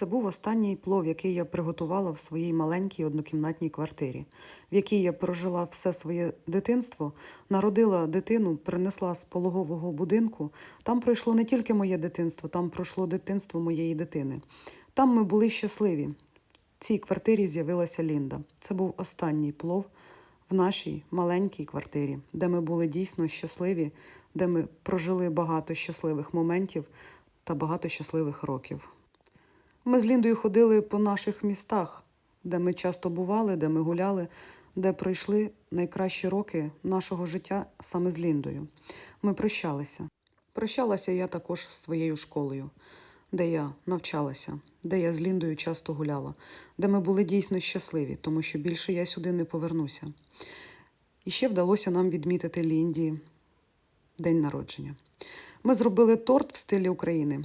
Це був останній плов, який я приготувала в своїй маленькій однокімнатній квартирі, в якій я прожила все своє дитинство, народила дитину, принесла з пологового будинку. Там пройшло не тільки моє дитинство, там пройшло дитинство моєї дитини. Там ми були щасливі. В цій квартирі з'явилася Лінда. Це був останній плов в нашій маленькій квартирі, де ми були дійсно щасливі, де ми прожили багато щасливих моментів та багато щасливих років. Ми з Ліндою ходили по наших містах, де ми часто бували, де ми гуляли, де пройшли найкращі роки нашого життя саме з Ліндою. Ми прощалися. Прощалася я також з своєю школою, де я навчалася, де я з Ліндою часто гуляла, де ми були дійсно щасливі, тому що більше я сюди не повернуся. І ще вдалося нам відмітити Лінді день народження. Ми зробили торт в стилі України.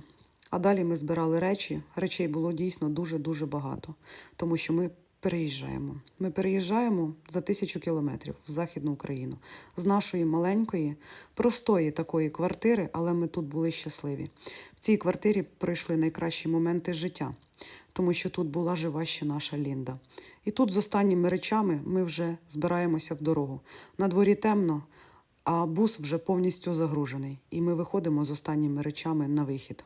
А далі ми збирали речі. Речей було дійсно дуже-дуже багато, тому що ми переїжджаємо. Ми переїжджаємо за тисячу кілометрів в Західну Україну з нашої маленької, простої такої квартири, але ми тут були щасливі. В цій квартирі пройшли найкращі моменти життя, тому що тут була жива ще наша Лінда. І тут з останніми речами ми вже збираємося в дорогу. На дворі темно, а бус вже повністю загружений, і ми виходимо з останніми речами на вихід.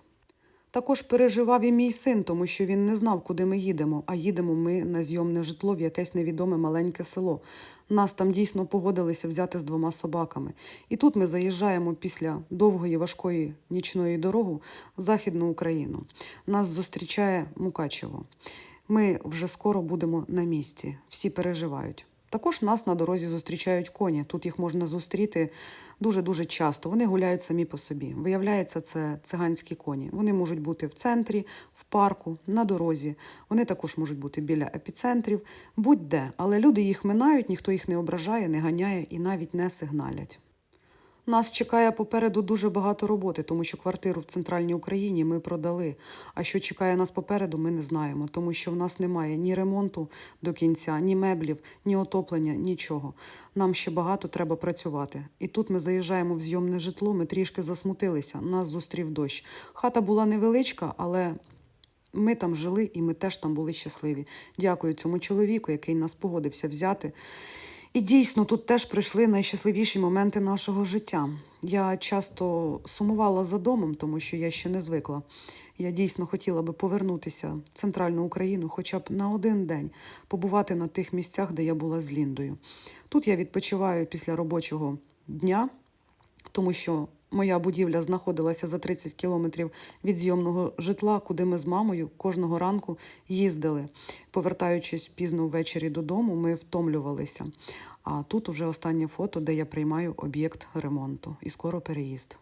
Також переживав і мій син, тому що він не знав, куди ми їдемо. А їдемо ми на зйомне житло в якесь невідоме маленьке село. Нас там дійсно погодилися взяти з двома собаками. І тут ми заїжджаємо після довгої важкої нічної дороги в Західну Україну. Нас зустрічає Мукачево. Ми вже скоро будемо на місці. Всі переживають. Також нас на дорозі зустрічають коні. Тут їх можна зустріти дуже-дуже часто. Вони гуляють самі по собі. Виявляється, це циганські коні. Вони можуть бути в центрі, в парку, на дорозі. Вони також можуть бути біля епіцентрів, будь-де. Але люди їх минають, ніхто їх не ображає, не ганяє і навіть не сигналять. Нас чекає попереду дуже багато роботи, тому що квартиру в центральній Україні ми продали. А що чекає нас попереду, ми не знаємо, тому що в нас немає ні ремонту до кінця, ні меблів, ні отоплення, нічого. Нам ще багато треба працювати. І тут ми заїжджаємо в зйомне житло. Ми трішки засмутилися. Нас зустрів дощ. Хата була невеличка, але. Ми там жили і ми теж там були щасливі. Дякую цьому чоловіку, який нас погодився взяти. І дійсно тут теж прийшли найщасливіші моменти нашого життя. Я часто сумувала за домом, тому що я ще не звикла. Я дійсно хотіла би повернутися в центральну Україну, хоча б на один день побувати на тих місцях, де я була з Ліндою. Тут я відпочиваю після робочого дня, тому що моя будівля знаходилася за 30 кілометрів від зйомного житла, куди ми з мамою кожного ранку їздили. Повертаючись пізно ввечері додому, ми втомлювалися. А тут уже останнє фото, де я приймаю об'єкт ремонту і скоро переїзд.